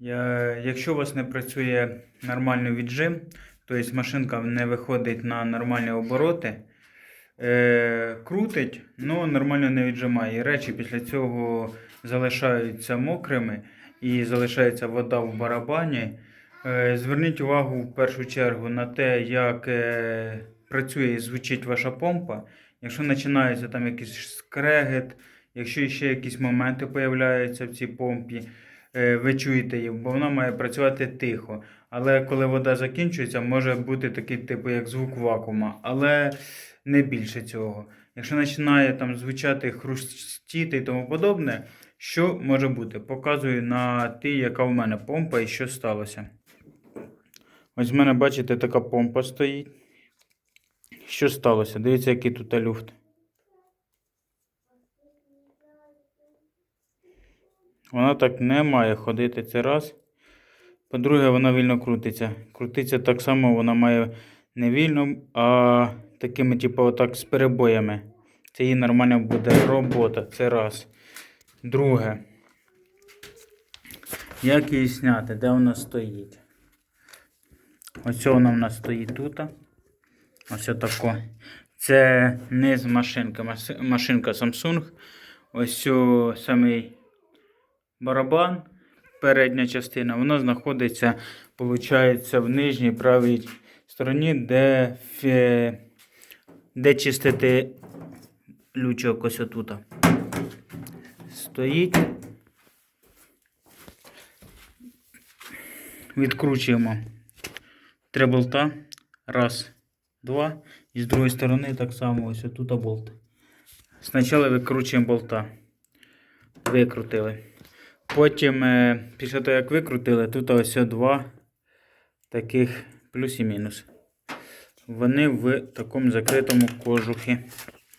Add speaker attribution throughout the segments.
Speaker 1: Якщо у вас не працює нормальний віджим, тобто машинка не виходить на нормальні обороти, е, крутить, але нормально не віджимає. І речі після цього залишаються мокрими і залишається вода в барабані. Е, зверніть увагу в першу чергу на те, як е, працює і звучить ваша помпа. Якщо починається там якийсь скрегет, якщо ще якісь моменти появляються в цій помпі, ви чуєте її, бо вона має працювати тихо. Але коли вода закінчується, може бути такий типу, як звук вакуума, але не більше цього. Якщо починає там звучати хрустіти і тому подобне, що може бути? Показую на тій, яка в мене помпа і що сталося. Ось в мене, бачите, така помпа стоїть. Що сталося? Дивіться, який тут люфт. Вона так не має ходити це раз. По-друге, вона вільно крутиться. Крутиться так само, вона має не вільно, а такими, типу, отак з перебоями. Це її нормальна буде робота. Це раз. Друге. Як її зняти? Де вона стоїть? Ось вона в нас стоїть тут. Ось отако. Це низ машинки. Машинка Samsung. Ось самий барабан, передня частина, вона знаходиться, виходить, в нижній правій стороні, де, де чистити лючок ось отут. Стоїть. Відкручуємо три болта. Раз, два. І з другої сторони так само ось отут болт. Спочатку викручуємо болта. Викрутили. Потім, е, після того, як викрутили, тут ось два таких плюс і мінус. Вони в такому закритому кожухі.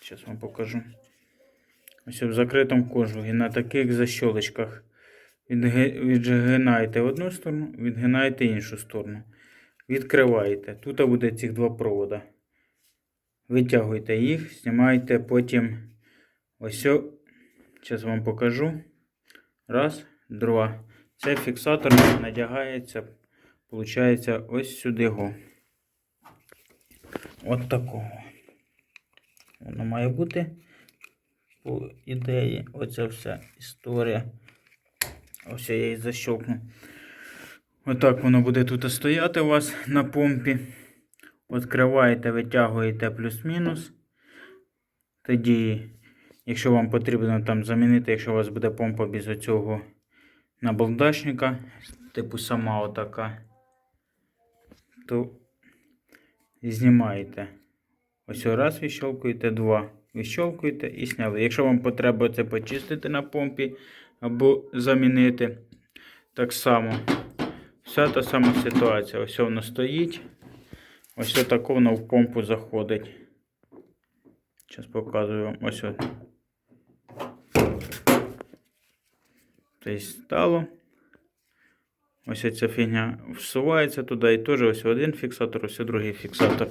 Speaker 1: Зараз вам покажу. Ось в закритому кожухі на таких защолочках. Відги- Відгинаєте одну сторону, відгинаєте іншу сторону. Відкриваєте. Тут буде цих два провода. Витягуєте їх, знімаєте потім ось. Зараз вам покажу. Раз, два. Цей фіксатор надягається, виходить, ось сюди го. От такого. Воно має бути. По ідеї, оця вся історія. Ось я її защелкну. Отак воно буде тут стояти у вас на помпі. Відкриваєте, витягуєте плюс-мінус. Тоді Якщо вам потрібно там замінити, якщо у вас буде помпа без оцього набалдашника, типу сама отака, то знімаєте. Ось раз відщолкуєте, два відщолкуєте і сняли. Якщо вам потреба це почистити на помпі або замінити, так само вся та сама ситуація. Ось воно стоїть. Ось отако воно в помпу заходить. Зараз показую вам ось от. Тобто стало. Ось ця фігня всувається туди і теж ось один фіксатор, ось другий фіксатор.